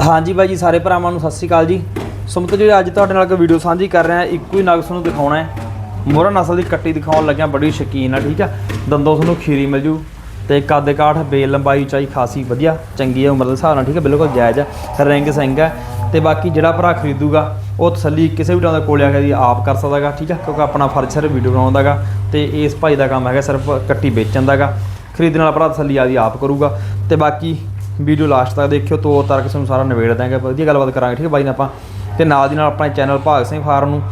ਹਾਂਜੀ ਬਾਈ ਜੀ, ਸਾਰੇ ਭਰਾਵਾਂ ਨੂੰ ਸਤਿ ਸ਼੍ਰੀ ਅਕਾਲ ਜੀ। ਸੁਮਤ ਜੀ, ਅੱਜ ਤੁਹਾਡੇ ਨਾਲ ਇੱਕ ਵੀਡੀਓ ਸਾਂਝੀ ਕਰ ਰਿਹਾ, ਇੱਕੋ ਹੀ ਨਗ ਤੁਹਾਨੂੰ ਦਿਖਾਉਣਾ ਹੈ। ਮੋਹਰਾ ਨਸਲ ਦੀ ਕੱਟੀ ਦਿਖਾਉਣ ਲੱਗਿਆ ਬੜੀ ਸ਼ਕੀਨ ਆ, ਠੀਕ ਆ? ਦੰਦੋਂ ਤੁਹਾਨੂੰ ਖੀਰੀ ਮਿਲ ਜੂ ਤੇ ਕੱਦ ਕਾਠ, ਬੇਲ ਲੰਬਾਈ, ਉਚਾਈ ਖਾਸੀ ਵਧੀਆ, ਚੰਗੀ ਹੈ ਉਮਰ ਦੇ ਹਿਸਾਬ ਨਾਲ, ਠੀਕ ਹੈ ਬਿਲਕੁਲ ਜਾਇਜ਼ ਹੈ ਰਿੰਗ ਸਿੰਘ ਹੈ ਤੇ ਬਾਕੀ ਜਿਹੜਾ ਭਰਾ ਖਰੀਦੂਗਾ, ਉਹ ਤਸੱਲੀ ਕਿਸੇ ਵੀ ਟਾਈਮ ਦਾ ਕੋਲ ਆ ਕੇ ਆਪ ਕਰ ਸਕਦਾਗਾ, ਠੀਕ ਹੈ ਕਿਉਂਕਿ ਆਪਣਾ ਫਰਜ਼ ਸਿਰਫ ਵੀਡੀਓ ਬਣਾਉਂਦਾਗਾ ਤੇ ਇਸ ਭਾਈ ਦਾ ਕੰਮ ਹੈਗਾ ਸਿਰਫ ਕੱਟੀ ਵੇਚਣ ਦਾਗਾ ਖਰੀਦਣ ਵਾਲਾ ਭਰਾ ਤਸੱਲੀ ਆਦੀ ਆਪ ਕਰੂਗਾ। ਤੇ ਬਾਕੀ ਵੀਡੀਓ ਲਾਸਟ ਤੱਕ ਦੇਖਿਓ ਤੋਂ ਤੱਕ ਤੁਹਾਨੂੰ ਸਾਰਾ ਨਿਬੇੜ ਦਾਂਗੇ ਵਧੀਆ ਗੱਲਬਾਤ ਕਰਾਂਗੇ ਠੀਕ ਹੈ ਬਾਈ ਨਾਲ ਆਪਾਂ ਤੇ ਨਾਲ ਦੀ ਨਾਲ ਆਪਣੇ ਚੈਨਲ ਭਾਗ ਸਿੰਘ ਫਾਰਮ ਨੂੰ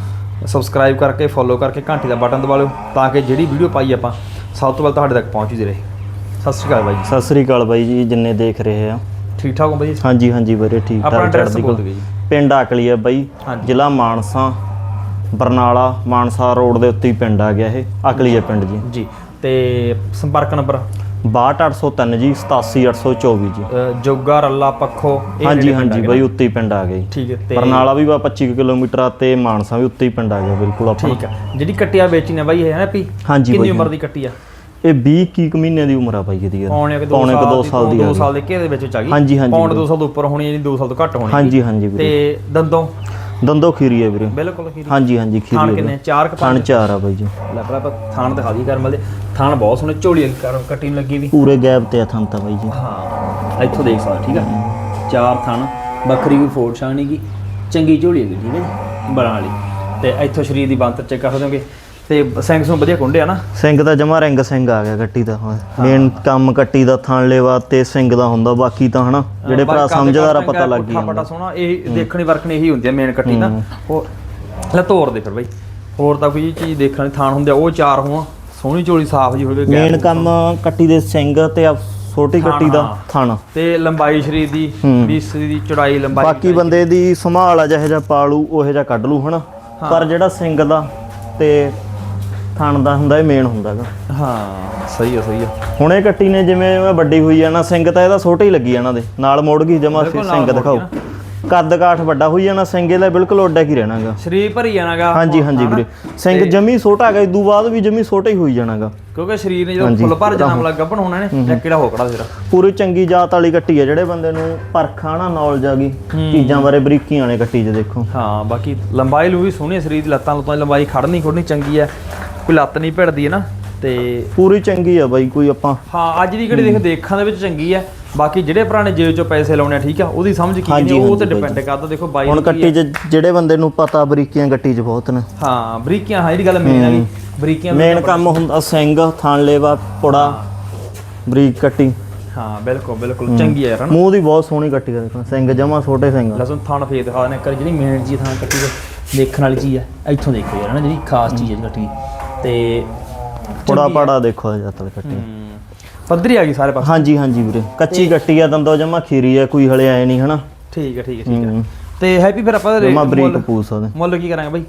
ਸਬਸਕ੍ਰਾਈਬ ਕਰਕੇ ਫੋਲੋ ਕਰਕੇ ਘੰਟੀ ਦਾ ਬਟਨ ਦਬਾ ਲਿਓ ਤਾਂ ਕਿ ਜਿਹੜੀ ਵੀਡੀਓ ਪਾਈ ਆਪਾਂ ਸਭ ਤੋਂ ਪਹਿਲਾਂ ਤੁਹਾਡੇ ਤੱਕ ਪਹੁੰਚਦੀ ਰਹੇ। ਸਤਿ ਸ਼੍ਰੀ ਅਕਾਲ ਬਾਈ ਜੀ। ਸਤਿ ਸ੍ਰੀ ਅਕਾਲ ਬਾਈ ਜੀ ਜਿੰਨੇ ਦੇਖ ਰਹੇ ਆ। ਠੀਕ ਠਾਕ ਹੋ ਬਾਈ ਜੀ? ਹਾਂਜੀ ਹਾਂਜੀ ਵੀਰੇ ਠੀਕ ਆਪਣਾ ਠਾਕ ਐਡਰੈਸ ਚੜ੍ਹਦੀ ਬੋਲ। ਦਿਓ ਜੀ। ਪਿੰਡ ਆਕਲੀ ਆ ਬਾਈ। ਜ਼ਿਲ੍ਹਾ ਮਾਨਸਾ ਬਰਨਾਲਾ ਮਾਨਸਾ ਰੋਡ ਦੇ ਉੱਤੇ ਹੀ ਪਿੰਡ ਆ ਗਿਆ ਇਹ ਆਕਲੀ ਆ ਪਿੰਡ ਜੀ। ਜੀ ਤੇ ਸੰਪਰਕ ਨੰਬਰ? 62803 ਜੀ 87824 ਜੀ। ਜੋਗਾ ਰੱਲਾ ਪੱਖੋ ਹਾਂਜੀ ਹਾਂਜੀ ਬਾਈ ਉੱਤੇ ਹੀ ਪਿੰਡ ਆ ਜੀ ਠੀਕ ਹੈ ਤੇ ਬਰਨਾਲਾ ਵੀ ਬਾ 25 ਕੁ ਕਿਲੋਮੀਟਰ ਆ ਤੇ ਮਾਨਸਾ ਵੀ ਉੱਤੇ ਹੀ ਪਿੰਡ ਆ ਗਿਆ ਬਿਲਕੁਲ ਆਪਾਂ ਠੀਕ ਆ। ਜਿਹੜੀ ਕੱਟੀਆ ਵੇਚੀ ਨੇ ਬਾਈ ਇਹ ਹੈ ਨਾ ਪੀ ਹਾਂਜੀ ਕਿੰਨੀ ਉਮਰ ਦੀ ਕੱਟੀ ਆ? ਇਹ 20 ਕੀ ਕੁ ਮਹੀਨੇ ਦੀ ਉਮਰ ਆ ਬਾਈ ਇਹਦੀ। ਪੌਣੇ ਕਿ 2 ਪੌਣੇ ਕੁ ਸਾਲ ਦੋ ਦੀ ਸਾਲ ਦੀ ਆ 2 ਗਈ। ਸਾਲ ਦੇ ਘੇਰੇ ਦੇ ਵਿੱਚ ਚ ਆ ਗਈ। ਹਾਂਜੀ, ਹਾਂਜੀ ਪੌਣੇ ਵੀਰੇ। 2 ਸਾਲ ਤੋਂ ਉੱਪਰ ਹੋਣੀ ਹੈ ਜਿਹੜੀ 2 ਸਾਲ ਤੋਂ ਘੱਟ ਹੋਣੀ ਹਾਂਜੀ ਹਾਂਜੀ ਤੇ ਦੰਦੋਂ? ਦੰਦੋ ਖੀਰੀ ਆ ਵੀਰੇ। ਬਿਲਕੁਲ ਖੀਰੀ। ਹਾਂਜੀ ਹਾਂਜੀ ਖੀਰੀ ਥਾਣ ਕਿੰਨੇ। ਚਾਰ ਕ ਥਣ ਚਾਰ ਆ ਬਾਈ ਜੀ। ਲੈ ਭਰਾ ਆਪਾਂ ਥਾਣ ਦਿਖਾ ਦੀ ਕਰਮਲ ਦੇ ਥਾਣ ਬਹੁਤ ਸੋਹਣੇ ਝੋਲੀ ਵਾਲੀ ਕਰ ਕੱਟੀ ਲੱਗੀ ਵੀ। ਪੂਰੇ ਗੈਪ ਤੇ ਆ ਥਣ ਤਾਂ ਬਾਈ ਜੀ। ਹਾਂ ਇੱਥੋਂ ਦੇਖ ਸਕਦਾ ਠੀਕ ਆ? ਚਾਰ ਥਣ ਬੱਕਰੀ ਵੀ ਫੋੜ ਛਾਣੀਗੀ ਚੰਗੀ ਝੋਲੀ ਹੈਗੀ ਠੀਕ ਹੈ ਜੀ ਬਲਾਂ ਵਾਲੀ ਤੇ ਇੱਥੋਂ ਸਰੀਰ ਦੀ ਬੰਤਰ ਚੈੱਕ ਕਰ ਦੋਗੇ ਤੇ ਸਿੰਘ ਨੂੰ ਵਧੀਆ ਕੁੰਡੇ ਆ ਨਾ? ਸਿੰਘ ਦਾ ਜਮਾ ਰਿੰਗ ਸਿੰਘ ਆ ਗਿਆ ਕੱਟੀ ਦਾ ਮੇਨ ਕੰਮ ਕੱਟੀ ਦਾ ਥਣ ਲੇਵਾ ਤੇ ਸਿੰਘ ਦਾ ਹੁੰਦਾ ਬਾਕੀ ਤਾਂ ਹਨਾ ਜਿਹੜੇ ਭਰਾ ਸਮਝਦਾਰ ਆ ਪਤਾ ਲੱਗ ਜਾਂਦਾ। ਪਟਾ ਸੋਹਣਾ ਇਹ ਦੇਖਣੀ ਵਰਕਣੀ ਇਹੀ ਹੁੰਦੀ ਆ ਮੇਨ ਕੱਟੀ ਨਾ। ਉਹ ਲੈ ਤੋੜ ਦੇ ਫਿਰ ਬਾਈ। ਹੋਰ ਤਾਂ ਕੋਈ ਚੀਜ਼ ਦੇਖਣ ਥਾਣ ਹੁੰਦੇ ਆ ਉਹ ਚਾਰ ਹੋਣ। ਸੋਹਣੀ ਝੋਲੀ ਸਾਫ਼ ਜੀ ਹੋਵੇ ਮੇਨ ਕੰਮ ਕੱਟੀ ਦੇ ਸਿੰਘ ਤੇ ਆ ਛੋਟੀ ਕੱਟੀ ਦਾ। ਥਣ। ਤੇ ਲੰਬਾਈ ਸਰੀਰ ਦੀ ਹੂੰ। ਬੀਸ ਦੀ ਚੌੜਾਈ ਲੰਬਾਈ ਬਾਕੀ ਬੰਦੇ ਦੀ। ਸੰਭਾਲ ਆ ਜਿਹੋ ਜਿਹਾ ਪਾਲੂ ਉਹੋ ਜਿਹਾ ਕੱਢ ਲੂ ਹਨਾ। ਪਰ ਜਿਹੜਾ ਸਿੰਘ ਦਾ ਤੇ ਥਣ ਦਾ ਹੁੰਦਾ ਇਹ ਮੇਨ ਹੁੰਦਾਗਾ ਹਾਂ ਸਹੀ ਆ ਸਹੀ ਆ। ਹੁਣ ਇਹ ਕੱਟੀ ਨੇ ਜਿਵੇਂ ਉਹ ਵੱਡੀ ਹੋਈ ਆ ਨਾ ਸਿੰਘ ਤਾਂ ਇਹਦਾ ਛੋਟਾ ਹੀ ਲੱਗੀ ਜਾਣਾ ਦੇ। ਨਾਲ ਮੋੜ ਗਈ ਜਮਾ ਸਿੰਘ ਦਿਖਾਓ। ਕੱਦ ਕਾਠ ਵੱਡਾ ਹੋਈ ਜਾਣਾ ਸਿੰਘ ਇਹਦਾ ਬਿਲਕੁਲ ਓਡਾ ਕੀ ਰਹਿਣਾਗਾ ਸਰੀਰ ਭਰੀ ਜਾਣਾਗਾ ਹਾਂਜੀ ਹਾਂਜੀ ਵੀਰੇ। ਸਿੰਘ ਜਮੀ ਛੋਟਾ ਹੈਗਾ ਇਦੋਂ ਬਾਅਦ ਵੀ ਜਮੀ ਛੋਟਾ ਹੀ ਹੋਈ ਜਾਣਾਗਾ ਕਿਉਂਕਿ ਸਰੀਰ ਨੇ ਜਦੋਂ ਫੁੱਲ ਭਰ ਜਾਣਾ ਗੱਭਣ ਹੋਣਾ ਨੇ ਜਾਂ ਕਿਹੜਾ ਹੋਕੜਾ ਫਿਰ ਪੂਰੀ ਚੰਗੀ ਜਾਤ ਵਾਲੀ ਕੱਟੀ ਆ ਜਿਹੜੇ ਬੰਦੇ ਨੂੰ ਪਰਖਾ ਨਾ ਨੌਲੇਜ ਆ ਗਈ ਚੀਜ਼ਾਂ ਬਾਰੇ ਬਰੀਕੀਆਂ ਨੇ ਕੱਟੀ 'ਚ ਦੇਖੋ। ਹਾਂ ਬਾਕੀ ਲੰਬਾਈ ਲੂ ਵੀ ਸੋਹਣੀ ਹੈ ਸਰੀਰ ਦੀ ਲੱਤਾਂ ਲੁੱਤਾਂ ਦੀ ਲੰਬਾਈ ਖੜਨੀ ਖੁੜਨੀ ਚੰਗੀ ਹੈ ਕੋਈ ਲੱਤ ਨਹੀਂ ਭਿੜਦੀ ਹੈ ਨਾ ਤੇ ਪੂਰੀ ਚੰਗੀ ਆ ਬਾਈ ਕੋਈ ਆਪਾਂ ਹਾਂ ਅੱਜ ਦੀ ਘੜੀ ਦੇਖ ਦੇਖਾਂ ਦੇ ਵਿੱਚ ਚੰਗੀ ਹੈ ਬਾਕੀ ਜਿਹੜੇ ਪੁਰਾਣੇ ਜੇਬ ਚੋਂ ਪੈਸੇ ਲਾਉਣੇ ਆ ਠੀਕ ਆ ਉਹਦੀ ਸਮਝ ਕੀ ਨਹੀਂ ਉਹ ਤੇ ਡਿਪੈਂਡ ਕਰਦਾ ਦੇਖੋ ਬਾਈ ਹੁਣ ਨੂੰ ਕੱਟੀ 'ਚ ਜਿਹੜੇ ਬੰਦੇ ਨੂੰ ਪਤਾ ਬਰੀਕੀਆਂ ਕੱਟੀ 'ਚ ਬਹੁਤ ਨੇ। ਹਾਂ ਬਰੀਕੀਆਂ ਹਾਂ ਜਿਹੜੀ ਗੱਲ ਮੇਨ ਆ ਗਈ ਬਰੀਕੀਆਂ ਮੇਨ ਕੰਮ ਹੁੰਦਾ ਸਿੰਘ ਥਣ ਲੇਵਾ ਪੁੜਾ ਬਰੀਕ ਕੱਟੀ। ਹਾਂ ਬਿਲਕੁਲ ਬਿਲਕੁਲ ਚੰਗੀ ਹੈ ਯਾਰ ਮੂੰਹ ਦੀ ਬਹੁਤ ਸੋਹਣੀ ਕੱਟੀ ਆ ਦੇਖੋ ਸਿੰਘ ਜਮਾ ਛੋਟੇ ਸਿੰਘ ਆ। ਲਸਣ ਥਾਣ ਫੇਰ ਦਿਖਾ ਦੇਣਾ ਕਰ ਜਿਹੜੀ ਮੇਨ ਜੀ ਥਾਂ ਕੱਟੀ ਦੇਖਣ ਵਾਲੀ ਚੀਜ਼ ਹੈ ਇੱਥੋਂ ਦੇਖੋ ਯਾਰ ਹਨਾ ਜਿਹੜੀ ਖਾਸ ਚੀਜ਼ ਹੈ ਕੱਟੀ। ਤੇ ਪੁੜਾ ਪਾੜਾ ਦੇਖੋ ਜੱਤਲ ਕੱਟੀ। ਹਮ, ਪੱਧਰੀ ਆ ਗਈ ਸਾਰੇ ਪਾਸੇ। ਹਾਂਜੀ ਹਾਂਜੀ ਵੀਰੇ। ਕੱਚੀ ਕੱਟੀ ਆ ਦੰਦੋ ਜਮਾ ਖੀਰੀ ਆ ਕੋਈ ਹਲੇ ਆਏ ਨਹੀਂ ਹਨਾ? ਠੀਕ ਹੈ ਠੀਕ ਹੈ ਠੀਕ ਹੈ। ਤੇ ਹੈਪੀ ਫਿਰ ਆਪਾਂ ਜਮਾ ਰੇਟ ਬਰੀਕ ਮੁੱਲ ਪੂਸ ਉਹਦੇ। ਮੁੱਲ ਕੀ ਕਰਾਂਗੇ ਬਾਈ?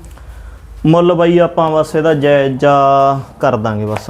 ਮੁੱਲ ਬਾਈ ਆਪਾਂ ਬਸ ਇਹਦਾ ਜਾਇਜ਼ਾ ਕਰ ਦਾਂਗੇ ਬਸ।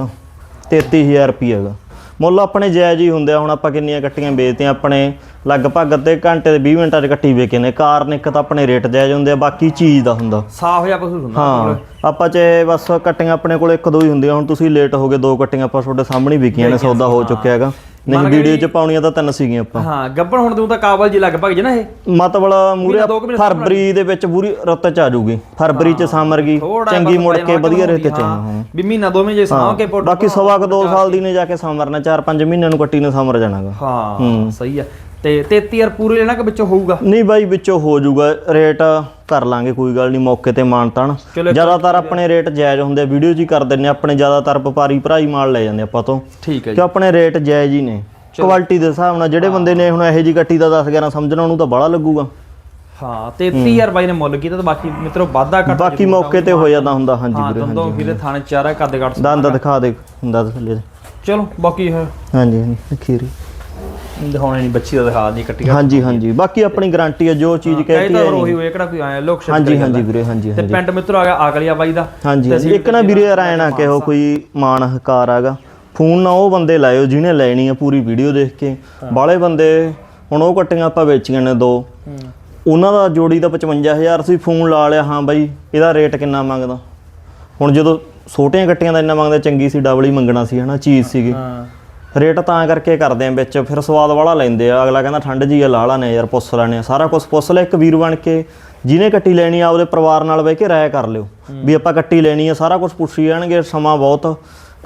33000 ਰੁਪਏ ਹੈਗਾ। ਮੁੱਲ ਆਪਣੇ ਜਾਇਜ਼ ਹੀ ਹੁੰਦੇ ਆ ਹੁਣ ਆਪਾਂ ਕਿੰਨੀਆਂ ਕੱਟੀਆਂ ਵੇਚਤੀਆਂ ਆਪਣੇ ਲਗਭਗ ਅੱਧੇ ਘੰਟੇ ਦੇ 20 ਮਿੰਟਾਂ 'ਚ ਕੱਟੀ ਵੇਚੇ ਨੇ ਕਾਰਨ ਇੱਕ ਤਾਂ ਆਪਣੇ ਰੇਟ ਜਾਇਜ਼ ਹੁੰਦੇ ਆ ਬਾਕੀ ਚੀਜ਼ ਦਾ ਹੁੰਦਾ। ਸਾਫ਼ ਜਿਹਾ ਪਸੂ ਹੁੰਦਾ ਹਾਂ ਆਪਾਂ ਚਾਹੇ ਬਸ ਕੱਟੀਆਂ ਆਪਣੇ ਕੋਲ ਇੱਕ ਦੋ ਹੀ ਹੁੰਦੀਆਂ ਹੁਣ ਤੁਸੀਂ ਲੇਟ ਹੋ ਗਏ ਦੋ ਕੱਟੀਆਂ ਆਪਾਂ ਤੁਹਾਡੇ ਸਾਹਮਣੇ ਵਿਕੀਆਂ ਨੇ ਸੌਦਾ ਹੋ। ਚੁੱਕਿਆ ਹੈਗਾ। ਨਹੀਂ ਵੀਡੀਓ 'ਚ ਪਾਉਣੀਆਂ ਤਾਂ ਤਿੰਨ ਸੀਗੀਆਂ ਆਪਾਂ। ਹਾਂ ਗੱਬਣ ਹੁਣ ਤੂੰ ਤਾਂ ਕਾਬਲ ਜੀ ਲਗਭਗ ਜੇ ਨਾ ਇਹ। ਮਤਲਬ ਮੂਰੇ ਕੁ ਫਰਵਰੀ ਦੇ ਵਿੱਚ ਪੂਰੀ ਰੁੱਤ ਚ ਆ ਜਾਊਗੀ। ਫਰਵਰੀ ਚ ਸਾਮਰ ਗਈ ਚੰਗੀ ਮੁੜ ਕੇ ਵਧੀਆ ਰੇਤੇ ਚ ਹਾਂ ਆਉਣਾ ਵੀ ਮਹੀਨਾ ਦੋ ਮਹੀਨੇ ਜੇ ਸਾਹ ਕੇ ਬਾਕੀ ਸਵਾ ਕੁ ਦੋ ਸਾਲ ਦੀ ਨੇ ਜਾ ਕੇ ਸਾਮਰਨਾ 4-5 ਮਹੀਨਿਆਂ ਨੂੰ ਕੱਟੀ ਨੇ ਸਾਮਰ ਜਾਣਾਗਾ। ਹਾਂ। ਸਹੀ ਆ। ਤੇ 33000 ਪੂਰੇ ਲੈਣਾ ਕਿ ਵਿੱਚੋਂ ਹੋਊਗਾ? ਨਹੀਂ ਬਾਈ ਵਿੱਚੋਂ ਹੋ ਜਾਊਗਾ। ਰੇਟ ਕਰ ਲਾਂਗੇ ਕੋਈ ਗੱਲ ਨਹੀਂ ਮੌਕੇ ਤੇ ਮਾਨਤਾਨ ਚਲੋ ਜ਼ਿਆਦਾਤਰ ਆਪਣੇ ਰੇਟ ਜਾਇਜ਼ ਹੁੰਦੇ ਆ ਵੀਡੀਓ ਹੀ ਕਰ ਦਿੰਨੇ ਆਪਣੇ ਜ਼ਿਆਦਾਤਰ ਵਪਾਰੀ ਭਰਾ ਹੀ ਮਾਲ ਲੈ ਜਾਂਦੇ ਆਪਾਂ ਤੋਂ। ਠੀਕ ਹੈ ਜੀ। ਕਿ ਆਪਣੇ ਰੇਟ ਜਾਇਜ਼ ਹੀ ਨੇ। ਕੁਆਲਿਟੀ ਦੇ ਹਿਸਾਬ ਨਾਲ ਜਿਹੜੇ ਬੰਦੇ ਨੇ ਹੁਣ ਇਹੋ ਜੀ ਕੱਟੀ ਦਾ 10 11 ਸਮਝਣਾ ਉਹਨੂੰ ਤਾਂ ਬੜਾ ਲੱਗੂਗਾ। ਹਾਂ 33000 ਬਾਈ ਨੇ ਮੁੱਲ ਕੀਤਾ ਤੇ ਬਾਕੀ ਮਿੱਤਰੋ ਵਾਧਾ ਘੱਟ ਬਾਕੀ ਮੌਕੇ ਤੇ ਹੋ ਜਾਂਦਾ ਹੁੰਦਾ ਹਾਂਜੀ ਹਾਂ ਵੀਰੇ ਦੰਦੋਂ ਫਿਰੇ ਥਾਣੇ ਚਾਰਾ ਕੱਦ ਕੱਟ ਦੰਦ ਦਿਖਾ ਦੇ ਹੁੰਦਾ ਥੱਲੇ। ਚਲੋ ਬਾਕੀ ਇਹ ਹਾਂਜੀ ਹਾਂਜੀ ਖੀਰੀ ਦਿਖਾਉਣੇ ਨਹੀਂ ਬੱਚੀ ਦਾ ਦਿਖਾ ਦੀ ਕੱਟੀ ਹਾਂਜੀ ਹਾਂਜੀ। ਬਾਕੀ ਆਪਣੀ ਗਾਰੰਟੀ ਹੈ ਜੋ ਚੀਜ਼ ਕਹੇ ਕਹਿਤੀ ਤਾਂ ਹੈ ਉਹੀ ਹੋਏ ਕਿਹੜਾ ਕੋਈ ਆਇਆ ਲੋਕ ਸ਼ਬਦ ਹਾਂਜੀ ਹਾਂਜੀ ਵੀਰੇ ਹਾਂਜੀ ਤੇ ਪਿੰਡ ਮਿੱਤਰੋ ਆ ਗਿਆ ਆਗਲਿਆ ਬਾਈ ਦਾ। ਹਾਂਜੀ ਹਾਂਜੀ ਇੱਕ ਨਾ ਵੀਰੇ ਰਾਇਣਾ ਕਿਹੋ ਕੋਈ ਮਾਨ ਹਕਾਰ ਆਗਾ ਫੋਨ ਨਾ ਉਹ ਬੰਦੇ ਲਾਇਓ ਜਿਹਨੇ ਲੈਣੀ ਆ ਪੂਰੀ ਵੀਡੀਓ ਦੇਖ ਕੇ। ਬਾਲੇ ਬੰਦੇ ਹੁਣ ਉਹ ਕੱਟੀਆਂ ਆਪਾਂ ਵੇਚੀਆਂ ਨੇ ਦੋ। ਉਹਨਾਂ ਦਾ ਜੋੜੀ ਦਾ 55000 ਸੀ ਫੋਨ ਲਾ ਲਿਆ ਹਾਂ ਬਾਈ ਇਹਦਾ ਰੇਟ ਕਿੰਨਾ ਮੰਗਦਾ? ਹੁਣ ਜਦੋਂ ਛੋਟੀਆਂ ਕੱਟੀਆਂ ਦਾ ਇੰਨਾ ਮੰਗਦਾ ਚੰਗੀ ਸੀ ਡਬਲ ਹੀ ਮੰਗਣਾ ਸੀ ਹਨਾ ਚੀਜ਼ ਸੀਗੀ। ਹਾਂ। ਰੇਟ ਤਾਂ ਕਰਕੇ ਕਰਦੇ ਆ ਵਿੱਚ ਫਿਰ ਸਵਾਦ ਵਾਲਾ ਲੈਂਦੇ ਆ। ਅਗਲਾ ਕਹਿੰਦਾ ਠੰਡ ਜੀ ਆ ਲਾ ਲਾਨੇ ਯਾਰ ਪੁੱਛ ਲੈਣੇ ਆ। ਸਾਰਾ ਕੁਝ ਪੁੱਛ ਲੈ ਇੱਕ ਵੀਰ ਬਣ ਕੇ ਜਿਹਨੇ ਕੱਟੀ ਲੈਣੀ ਆ ਆਪਦੇ ਪਰਿਵਾਰ ਨਾਲ ਬਹਿ ਕੇ ਰਾਇ ਕਰ ਲਿਓ। ਵੀ ਆਪਾਂ ਕੱਟੀ ਲੈਣੀ ਆ ਸਾਰਾ ਕੁਝ ਪੁੱਛੀ ਜਾਣਗੇ ਸਮਾਂ ਬਹੁਤ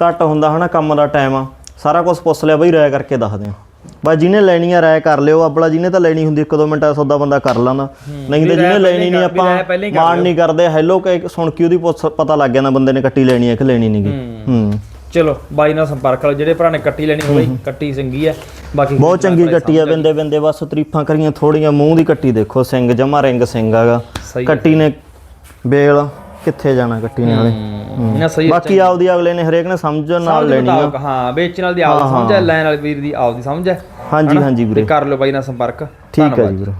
ਘੱਟ ਹੁੰਦਾ ਹਨਾ ਕੰਮ ਦਾ ਟਾਈਮ ਆ। ਸਾਰਾ ਕੁਝ ਪੁੱਛ ਲਿਆ ਬਈ ਰਾਇ ਕਰਕੇ ਦੱਸਦੇ ਆ ਬਸ ਜਿਹਨੇ ਲੈਣੀ ਆ ਰਾਇ ਕਰ ਲਿਓ। ਆਪਣਾ ਜਿਹਨੇ ਤਾਂ ਲੈਣੀ ਹੁੰਦੀ ਇੱਕ ਦੋ ਮਿੰਟਾਂ ਦਾ ਸੌਦਾ ਬੰਦਾ ਕਰ ਲੈਂਦਾ। ਨਹੀਂ ਤਾਂ ਜਿਹਨੇ ਲੈਣੀ ਨਹੀਂ ਆਪਾਂ ਮਾਣ ਨਹੀਂ ਕਰਦੇ। ਹੈਲੋ ਕਿ ਸੁਣ ਕੇ ਉਹਦੀ ਪੁੱਛ- ਪਤਾ ਲੱਗ ਜਾਂਦਾ ਬੰਦੇ ਨੇ ਕੱਟੀ ਲੈਣੀ ਹੈ ਕਿ ਲੈਣੀ ਨਹੀਂਗੀ ਹੂੰ। ਚਲੋ ਬਾਈ ਨਾਲ ਸੰਪਰਕ ਕਰੋ ਜਿਹੜੇ ਭਰਾ ਨੇ ਕੱਟੀ ਲੈਣੀ ਹੋਵੇ ਕੱਟੀ ਚੰਗੀ ਹੈ ਬਾਕੀ ਬਹੁਤ ਚੰਗੀ ਕੱਟੀ ਆ ਬਿੰਦੇ ਬਿੰਦੇ ਬਸ ਤਾਰੀਫਾਂ ਕਰੀਆਂ ਥੋੜੀਆਂ ਮੂੰਹ ਦੀ ਕੱਟੀ ਦੇਖੋ ਸਿੰਘ ਜਮਾ ਰਿੰਗ ਸਿੰਘ ਸਹੀ ਕੱਟੀ ਨੇ ਬੇਲ ਕਿੱਥੇ ਜਾਣਾ ਕੱਟੀ ਨੇ ਵਾਲੇ ਨਾ ਸਹੀ ਬਾਕੀ ਆਪਦੀ ਅਗਲੇ ਨੇ ਹਰੇਕ ਨੇ ਸਮਝਣ ਨਾਲ ਲੈਣੀ ਆ। ਹਾਂ ਵੇਚਣ ਵਾਲੀ ਦੀ ਆਪਦੀ ਸਮਝ ਹੈ। ਲੈਣ ਵਾਲੀ ਵੀਰ ਦੀ ਆਪਦੀ ਸਮਝ ਹੈ ਹਾਂਜੀ ਹਾਂਜੀ ਵੀਰੇ। ਕਰ ਲਓ ਬਾਈ ਨਾਲ ਸੰਪਰਕ। ਠੀਕ ਹੈ ਜੀ ਵੀਰੇ।